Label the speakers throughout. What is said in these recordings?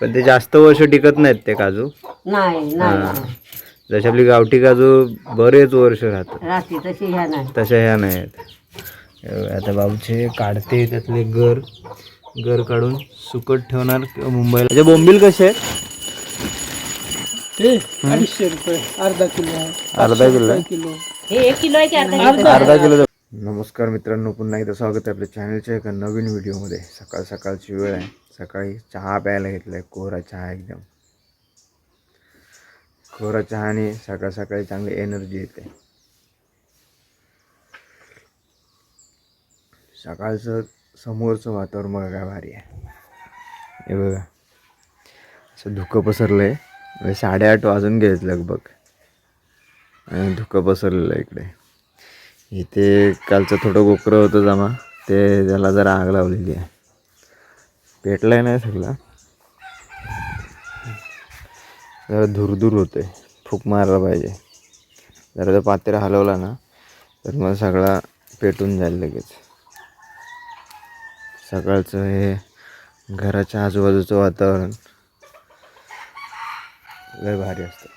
Speaker 1: पण ते जास्त वर्ष टिकत नाहीत ते काजू.
Speaker 2: नाही नाही.
Speaker 1: हा.
Speaker 2: नाही.
Speaker 1: जसे आपली गावठी काजू बरेच वर्ष राहतात.
Speaker 2: राहते तशी ह्या नाही.
Speaker 1: तशा ह्या नाहीत हे बघा, आता बाबूचे काढते त्यातले गर गर काढून सुकट ठेवणार किंवा मुंबईला. म्हणजे बोंबील कसे आहेत?
Speaker 3: ते अडीचशे रुपये अर्धा किलो आहे.
Speaker 1: अर्धा किलो आहे?
Speaker 3: किलो
Speaker 2: हे एक किलो आहे की अर्धा किलो?
Speaker 1: अर्धा किलो नमस्कार मित्रांनो पुन्हा एकदा स्वागत आहे आपल्या चॅनलच्या एका नवीन व्हिडिओमध्ये सकाळ सकाळची वेळ आहे. सकाळी चहा प्यायला घेतला आहे कोहरा चहा एकदम. कोहरा चहाने सकाळ सकाळी चांगली एनर्जी येते. सकाळचं समोरचं वातावरण बघा काय भारी आहे. हे बघा. असं धुकं पसरलं आहे म्हणजे साडेआठ वाजून गेलेत लगभग. आणि धुकं पसरलेलं आहे इकडे. इथे कालचं थोडं गोकरं होतं जमा. ते त्याला जरा आग लावलेली आहे. पेटलाय नाही सगळा. जरा धुरधूर आहे फूक मारला पाहिजे. जरा जर पातेरा हलवला ना तर मग सगळा पेटून जाईल लगेच. सकाळचं हे घराच्या आजूबाजूचं वातावरण लय भारी असतं.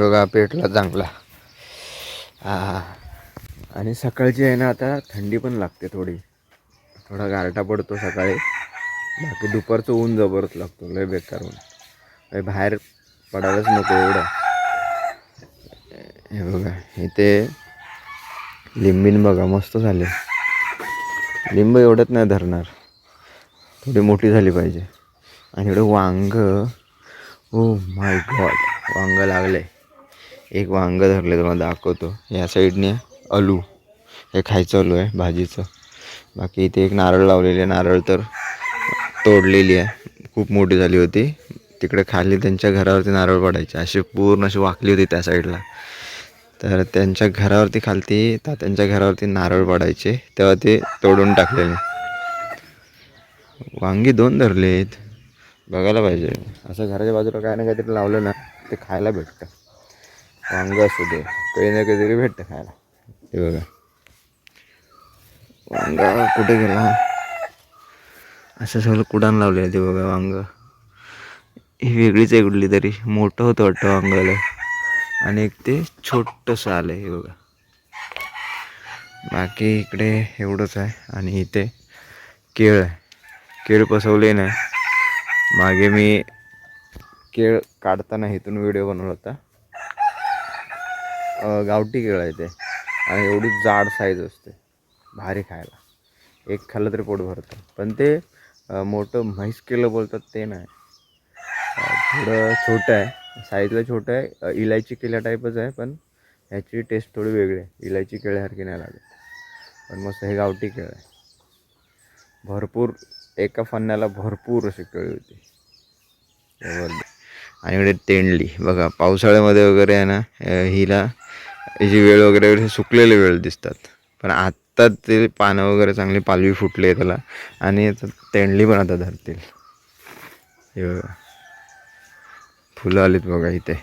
Speaker 1: बघा पेटला चांगला. हा आणि सकाळची आहे ना आता थंडी पण लागते थोडी. थोडा गारटा पडतो सकाळी. बाकी दुपारचं ऊन जबरच लागतो लय बेकार ऊन. बाहेर पडायलाच नको एवढं. हे बघा इथे लिंबीन बघा मस्त झाले. लिंब एवढंच नाही धरणार. थोडी मोठी झाली पाहिजे. आणि एवढं वांग. ओ oh माय गॉड वांग लागले एक वांग धरले तुम्हाला दाखवतो. या साईडने अलू हे खायचं अलू आहे भाजीचं. बाकी इथे एक नारळ लावलेली आहे नारळ तर तोडलेली आहे. खूप मोठी झाली होती. तिकडे खाली त्यांच्या घरावरती नारळ पडायचे. अशी पूर्ण अशी वाकली होती त्या साईडला. तर त्यांच्या घरावरती खालती तात्यांच्या घरावरती नारळ पडायचे. तेव्हा ते तोडून टाकलेले. वांगी दोन धरलेत. बघायला पाहिजे. असं घराच्या बाजूला काय ना काहीतरी लावलं ना ते खायला भेटतं. वांग असू दे. काही ना काहीतरी भेटतं खायला. हे बघा. वांग कुठे गेला? असं सगळं कुडान लावले ते बघा वांग. ही वेगळीच आहे कुठली तरी. मोठं होतं वाटतं वांगाला. आणि एक ते छोटंसं आलं हे बघा. बाकी इकडे एवढंच आहे. आणि इथे केळ आहे. केळ पसवले नाही मागे मी केळ काढताना इथून व्हिडिओ बनवला होता. गावठी केळ आहे ते. आणि एवढी जाड साईज असते. भारी खायला. एक खाल्लं तरी पोट भरतं. पण ते मोठं म्हैस केलं बोलतात ते नाही. थोडं छोटं आहे. साईजला छोटं आहे. इलायची केल्या टाईपच आहे पण ह्याची टेस्ट थोडी वेगळी आहे. इलायची केळ्यासारखी नाही लागत. पण मस्त हे गावठी केळं आहे. भरपूर एका फन्याला भरपूर अशी केळी होती. आणि इकडे तेंडली. बघा पावसाळ्यामध्ये वगैरे आहे ना हिला याची वेळ वगैरे वगैरे सुकलेले वेळ दिसतात. पण आत्ता ते पानं वगैरे चांगली पालवी फुटली आहे त्याला. आणि तेंडली पण आता धरतील. हे बघा. फुलं आलीत बघा इथे.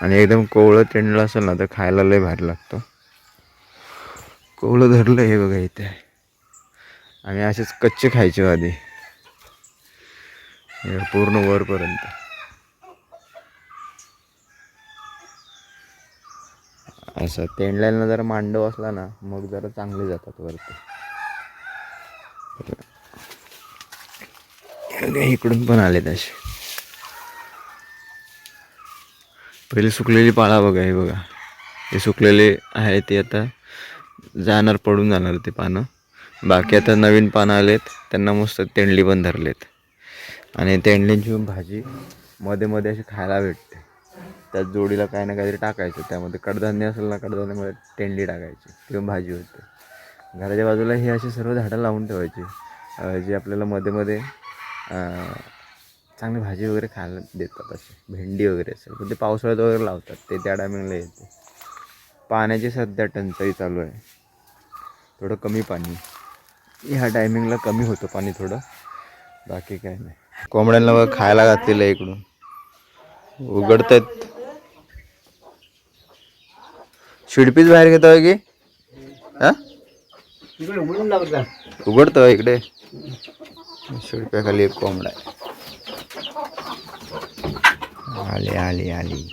Speaker 1: आणि एकदम कोवळं तेंडलं असेल ना तर खायला लय भारी लागतं. कोवळं धरलं हे बघा इथे. आणि असेच कच्चे खायचे आधी. पूर्ण वरपर्यंत. असं तेंडल्याला जरा मांडव असला ना मग जरा चांगले जातात वरती. इकडून पण आले तसे पहिले सुकलेली पाळा बघा हे बघा. हे सुकलेले आहे ते आता जाणार पडून जाणार ते पानं. बाकी आता नवीन पानं आलेत त्यांना मस्त तेंडली पण धरलेत. आणि तेंडलींची भाजी मध्ये मध्ये अशी खायला भेटते. त्यात जोडीला काही ना काहीतरी टाकायचं. त्यामध्ये कडधान्य असेल ना कडधान्यामध्ये टेंडली टाकायची किंवा भाजी होते. घराच्या बाजूला ही असे सर्व झाडं लावून ठेवायची. जे आपल्याला मध्ये मध्ये चांगली भाजी वगैरे खायला देतात असे. भेंडी वगैरे असेल पण ते पावसाळ्यात वगैरे लावतात. ते त्या टायमिंगला येते. पाण्याची सध्या टंचाई चालू आहे. थोडं कमी पाणी. ह्या टायमिंगला कमी होतं पाणी थोडं. बाकी काय नाही. कोंबड्यांना खायला घातलेलं आहे इकडून. उघडत आहेत शिडपीच बाहेर घेतो की? हां? उघडतं इकडे. शिडप्याखाली एक कोंबडा आहे. आली आली आली.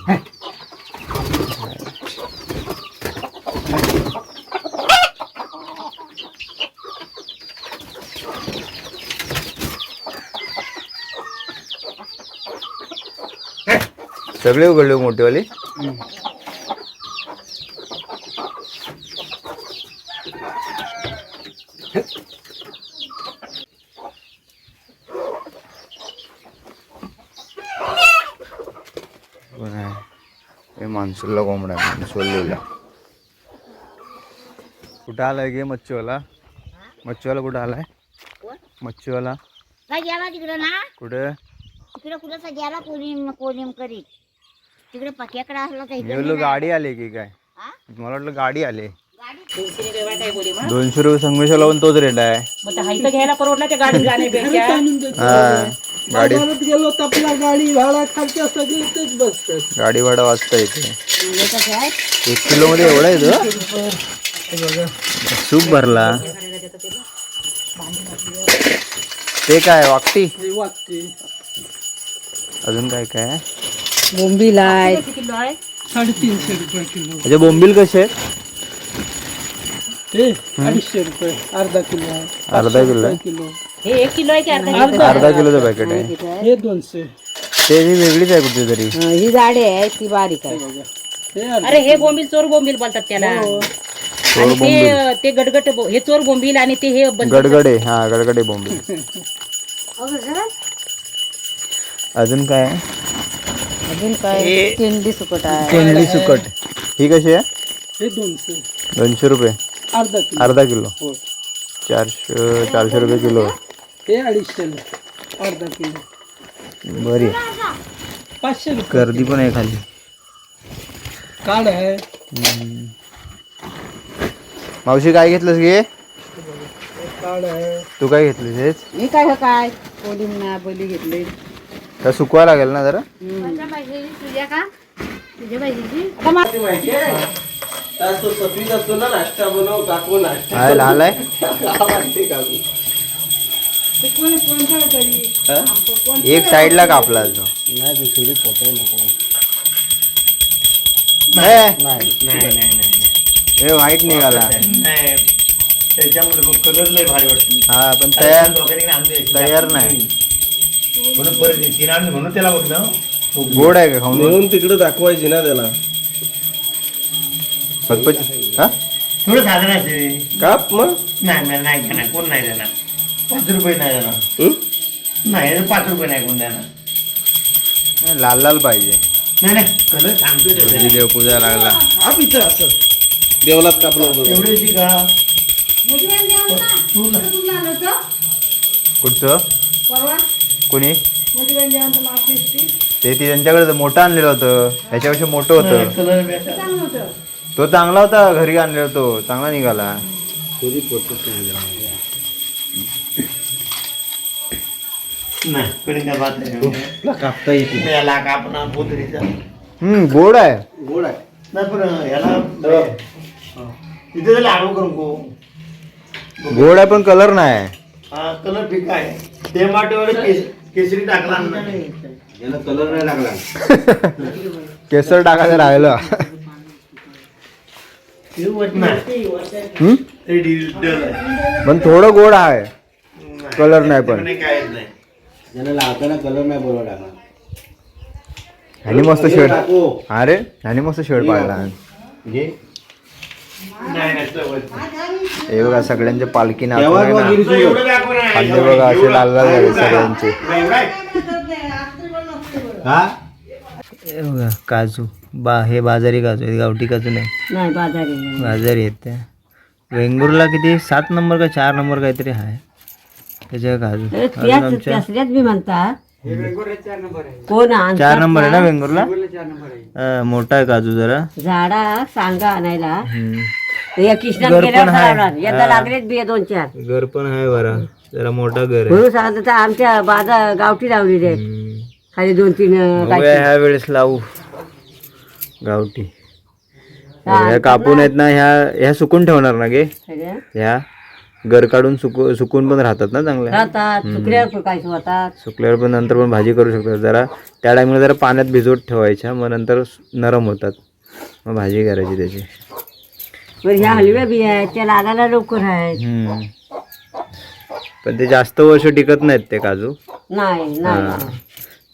Speaker 1: सगळे उघडले मोठेवाले कोण आहे हे मान्सूनला कोंबडा आहे मान्सूनला कुठं आलाय गे मच्छीवाला? मच्छीवाला कुठं आलाय? मच्छीवाला.
Speaker 4: काय गेला तिकडं ना.
Speaker 1: कुठे?
Speaker 4: तिकडे कुठं गेला करीत तिकडे पक्याकडे असला
Speaker 1: बोललो गाडी आली की काय? मला वाटलं गाडी आली. दोनशे रुपये संगमेश्वरला पण तोच रेट आहे.
Speaker 2: घ्यायला परवडला त्या जाण्यापेक्षा.
Speaker 1: गाडी
Speaker 3: बाजारात गेलो तर आपला गाडी भाडा खर्च सगळे तेच बसतात
Speaker 1: गाडी भाडा वाचता येते
Speaker 4: कसं आहे
Speaker 1: एक किलो मध्ये एवढा येतो सूप भरला. ते काय वाकटी?
Speaker 3: हे वाटते
Speaker 1: अजून काय काय?
Speaker 2: बोंबील आहे.
Speaker 3: साडेतीनशे रुपये किलो.
Speaker 1: म्हणजे बोंबील कसे आहेत?
Speaker 3: हे अडीचशे रुपये. अर्धा किलो आहे.
Speaker 1: अर्धा किलो आहे.
Speaker 3: किलो.
Speaker 2: हे एक किलो आहे की अर्धा किलो?
Speaker 1: अर्धा किलोचं पॅकेट आहे.
Speaker 3: हे दोनशे.
Speaker 1: ते ही वेगळीच आहे कुठे तरी.
Speaker 2: ही जाडी आहे ती बारीक आहे.
Speaker 3: हे अर्धा
Speaker 2: अरे हे बोंबील चोर बोंबील बोलतात त्याला. आणि ते ते गडगट बो- हे चोर बोंबील आणि ते हे बंद-
Speaker 1: गडगडे हा गडगडे बोंबील. अजून काय? आहे
Speaker 2: अजून काय? तेंडी सुकट आहे.
Speaker 1: केंडली सुकट. ही कशी आहे?
Speaker 3: हे दोनशे.
Speaker 1: दोनशे रुपये.
Speaker 3: अर्धा किलो.
Speaker 1: अर्धा किलो.
Speaker 3: हो
Speaker 1: चारशे चारशे रुपये किलो.
Speaker 3: हे अडीचशे अर्धा किलो.
Speaker 1: बरी.
Speaker 3: पाचशे रुपये.
Speaker 1: गर्दी पण आहे खाली.
Speaker 3: काढ आहे
Speaker 1: मावशी काय घेतलंस
Speaker 3: काढ आहे
Speaker 1: तू काय घेतलीस हेच?
Speaker 2: मी काय हो काय? कोलिंना बली घेतली.
Speaker 1: तर सुकवा लागेल ना जरा?
Speaker 4: तुझ्या का तुझ्या पाहिजे
Speaker 1: हाय लाल आहे. एक साईडला कापला तो हे? व्हाईट निघाला.
Speaker 5: त्याच्यामुळे कलर लय भारी वाटतो
Speaker 1: हा पण तयार तयार नाही.
Speaker 5: म्हणून परत तीन आणले म्हणून त्याला बघ ना.
Speaker 1: गोड आहे का खाऊन?
Speaker 6: म्हणून तिकडे दाखवायची ना त्याला.
Speaker 1: हा?
Speaker 5: थोडं साधन
Speaker 6: काप मग.
Speaker 5: नाही नाही नाही कोण नाही देणार. पाच रुपये नाही देणार.
Speaker 6: हं?
Speaker 5: नाही पाच रुपये नाही कोण देणार.
Speaker 1: नाही, लाल लाल पाहिजे.
Speaker 5: नाही नाही कलर सांगतोय तेवढे.
Speaker 1: कधी देवपूजा लागला.
Speaker 6: असं. देवलात कापलं होतं
Speaker 5: एवढी होती का? तू ना-
Speaker 1: कुठचं? कोणी? ते. ती त्यांच्याकडे मोठं आणलेलं होतं. ह्याच्यापेक्षा मोठं होतं.
Speaker 5: कलर बेटा
Speaker 1: तो चांगला होता. घरी आणलेला तो. चांगला निघाला.
Speaker 5: नाही कलिंगा भात आहे.
Speaker 6: कापता येत
Speaker 5: याला कापणार पोतरीचा
Speaker 1: हम्म गोड आहे.
Speaker 6: गोड आहे.
Speaker 5: नाही पण याला तिथे झाले आडव करून को
Speaker 1: गोड आहे पण कलर नाही.
Speaker 5: हा कलर फिका आहे. ते माटेवाले केस केसरी टाकला नाही
Speaker 6: याला कलर नाही लागला.
Speaker 1: केसर टाकायचं राहिलं.
Speaker 5: नाही.
Speaker 1: हम्म?
Speaker 5: ते डिजिटल आहे
Speaker 1: पण थोडं गोड आहे. कलर नाही पण.
Speaker 5: नाही.
Speaker 6: लावताना कलर नाही बरोबर टाकला
Speaker 1: ह्यानी मस्त शेड
Speaker 6: टाकू.
Speaker 1: अरे ह्यानी मस्त पाडला
Speaker 5: नाही सवय.
Speaker 1: हे. बघा सगळ्यांचे पालखी
Speaker 6: तेव्हा
Speaker 1: नाचून आहे ना.
Speaker 6: वगैरे
Speaker 5: तुला एवढं दाखवलं नाही.
Speaker 1: खांदे बघा असे लाल लाल झाले सगळ्यांचे?
Speaker 6: हा?
Speaker 1: बघा काजू. बा हे बाजारी काजू आहेत गावठी काजू नाही.
Speaker 2: बाजारी
Speaker 1: आहेत त्या. वेंगुर्ला किती? सात नंबर का चार नंबर काहीतरी आहे. त्याच्या
Speaker 2: म्हणता. कोण
Speaker 1: चार नंबर आहे ना? वेंगुर्ला? मोठा आहे काजू जरा?
Speaker 2: झाडा सांगा आणायला.
Speaker 1: घर पण आहे.
Speaker 2: ठरवणार. यंदा
Speaker 1: हा.
Speaker 2: लागलेत बिया दोन चार.
Speaker 1: घर पण आहे बरा. जरा मोठा घर आहे.
Speaker 2: म्हणून सांगत आमच्या बाजार गावठी लावलेली आहे
Speaker 1: हम्म.
Speaker 2: खाली दोन तीन.
Speaker 1: ह्या वेळेस लावू. गावठी.
Speaker 2: हा,
Speaker 1: कापून आहेत ना ह्या ह्या सुकून ठेवणार ना गे. ह्या? गर काढून सुकू सुकून पण राहतात ना चांगल्या
Speaker 2: राहतात सुकल्यावर काय होतात
Speaker 1: सुकल्यावर पण नंतर पण भाजी करू शकतात. जरा त्या टायमिंगला जरा पाण्यात भिजवत ठेवायच्या मग नंतर नरम होतात. मग भाजी करायची त्याची.
Speaker 2: बरं ह्या हलव्या बिया आहेत त्या लागायला लवकर आहेत.
Speaker 1: हम्म. पण ते जास्त वर्ष टिकत नाहीत ते काजू.
Speaker 2: नाही
Speaker 1: हा.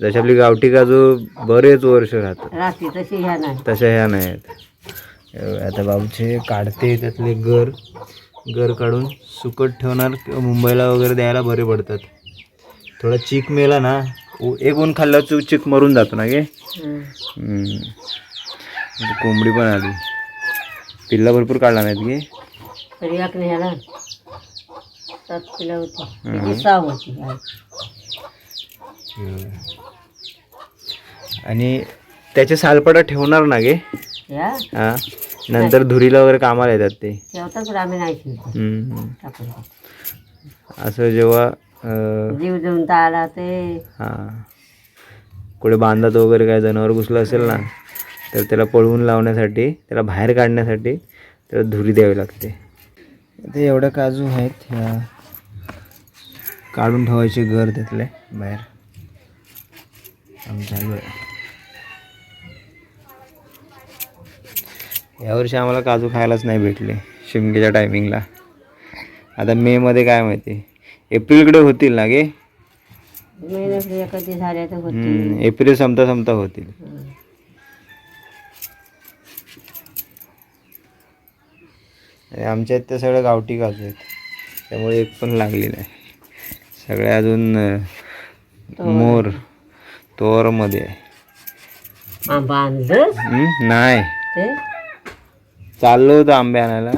Speaker 1: जशी आपली गावठी काजू बरेच वर्ष राहतात.
Speaker 2: राहते तशी ह्या नाही.
Speaker 1: तशा ह्या नाहीत. आता बाबूचे काढते त्यातले गर गर काढून सुकट ठेवणार किंवा मुंबईला वगैरे द्यायला बरे पडतात. थोडा चीक मेला ना उ- एक ऊन खाल्ला चू चीक मरून जातो ना गे? कोंबडी पण आली. पिल्ला भरपूर काढला नाहीत गे?
Speaker 2: नाही सात होती. सहा होती.
Speaker 1: आणि त्याचे सालपडा ठेवणार ना गे?
Speaker 2: या?
Speaker 1: हा. नंतर धुरीला वगैरे कामाला येतात ते.
Speaker 2: ठेवतात पण आम्ही नाही ठेवतो
Speaker 1: हम्म.
Speaker 2: टाकून
Speaker 1: असं जेव्हा अं,
Speaker 2: जीव तर आला ते.
Speaker 1: हां. कुठे बांधात वगैरे काय जनावर घुसलं असेल ना तर त्याला पळवून लावण्यासाठी त्याला बाहेर काढण्यासाठी त्याला धुरी द्यावी लागते. ते एवढ्या काजू आहेत ह्या काढून ठेवायचे घर त्यातले बाहेर. काम चालू आहे यावर्षी आम्हाला काजू खायलाच नाही भेटले शिमग्याच्या टायमिंगला आता मेमध्ये काय माहिती? एप्रिलकडे होतील ना गे? एप्रिल संपता संपता होतील. आमच्या इथे सगळं गावठी काजू आहेत. त्यामुळे एक पण लागली नाही. सगळे अजून मोर तोरमध्ये आहे. नाही. चाललो होतो आंबे आणायला.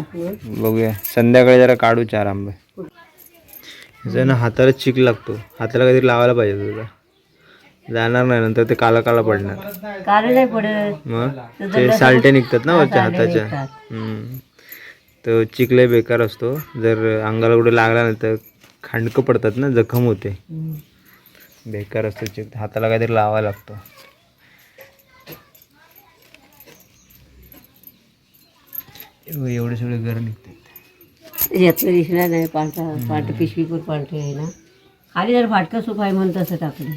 Speaker 1: बघूया. संध्याकाळी जरा काढू चार आंबे. ह्याचा ना हाताला चिक लागतो. हाताला काहीतरी लावायला पाहिजे तुझा जाणार नाही नंतर ते काला काला पडणार.
Speaker 2: काढ नाही पडत.
Speaker 1: मग? ते सालटे निघतात ना वरच्या हाताच्या.
Speaker 2: निघतात.
Speaker 1: हम्म. तो चिकले बेकार असतो. जर अंगाला कुठे लागला नाही तर खांडकं पडतात ना जखम होते. बेकार असतो चिक. हाताला काहीतरी लावायला लागतो. एवढे सगळे घर निघतात
Speaker 2: यातलं दिसणार नाही पांढरा पांढरे पिशवीवर पांढरे आहे ना. खाली जर फाटकं सूप आहे म्हणून तसं टाकलं.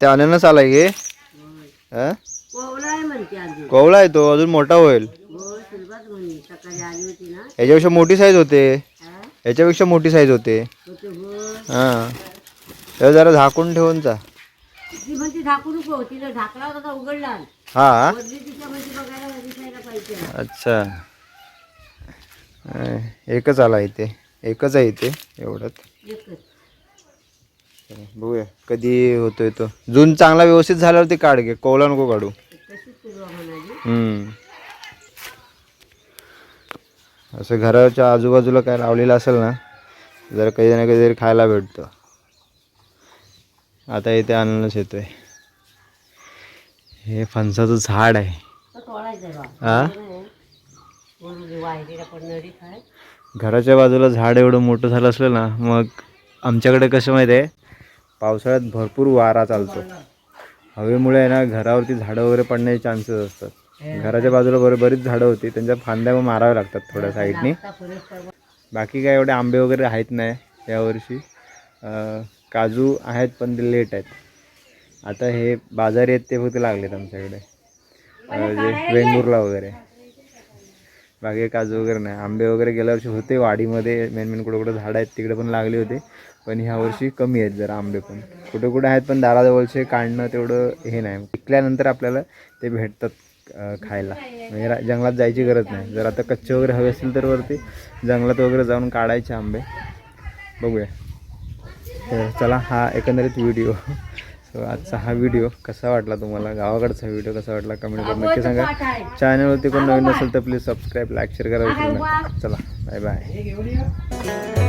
Speaker 1: ते अननस आलाय गे हा?
Speaker 2: म्हणते
Speaker 1: कवळा आहे तो अजून मोठा होईल.
Speaker 2: हो सुरुवात म्हणे सकाळी आली होती ना.
Speaker 1: याच्यापेक्षा मोठी साईज होते. याच्यापेक्षा मोठी साईज होते.
Speaker 2: होते हो.
Speaker 1: हां जरा झाकून ठेवून जा.
Speaker 2: ती म्हणते झाकू नको. तिला होता उघडला.
Speaker 1: हा? अच्छा. एकच आला इथे. एकच आहे इथे एवढंच. बघूया कधी होतोय तो. जून चांगला व्यवस्थित झाल्यावर ते काढ घे कोवला नको काढू. हम्म. असं घराच्या आजूबाजूला काय लावलेलं असेल ना जर कधी ना कधीतरी खायला भेटतं. आता इथे अननस येतोय. हे फणसाचं झाड आहे. हा घराच्या बाजूला झाड एवढं मोठं झालं असलं ना मग आमच्याकडे कसं माहिती आहे पावसाळ्यात भरपूर वारा चालतो. हवेमुळे आहे ना घरावरती झाडं वगैरे पडण्याचे चान्सेस असतात. घराच्या बाजूला बरे बरीच झाडं होती त्यांच्या फांद्या माराव्या लागतात थोड्या साईडनी बाकी काय एवढे आंबे वगैरे आहेत नाही यावर्षी काजू आहेत पण ते लेट आहेत. आता हे बाजारी आहेत ते फक्त लागलेत आमच्याकडे. जे वेंगुर्ला वगैरे. बाकी काजू वगैरे नाही. आंबे वगैरे गेल्या वर्षी होते वाडीमध्ये मेन मेन कुठं कुठं झाडं आहेत तिकडे पण लागले होते. पण ह्या वर्षी कमी आहेत जरा आंबे पण. कुठे कुठे आहेत पण दाराजवळचे काढणं तेवढं हे नाही. पिकल्यानंतर आपल्याला ते भेटतात खायला. म्हणजे जंगलात जायची गरज नाही. जर आता कच्चे वगैरे हवे असतील तर वरती जंगलात वगैरे जाऊन काढायचे आंबे. बघूया. तर चला हा एकंदरीत व्हिडिओ सो आजचा हा व्हिडिओ कसा वाटला तुम्हाला? गावाकडचा व्हिडिओ कसा वाटला? कमेंट करून नक्की सांगा. चॅनलवरती कोण नवीन असेल तर प्लीज सबस्क्राईब लाईक शेअर करा चला बाय बाय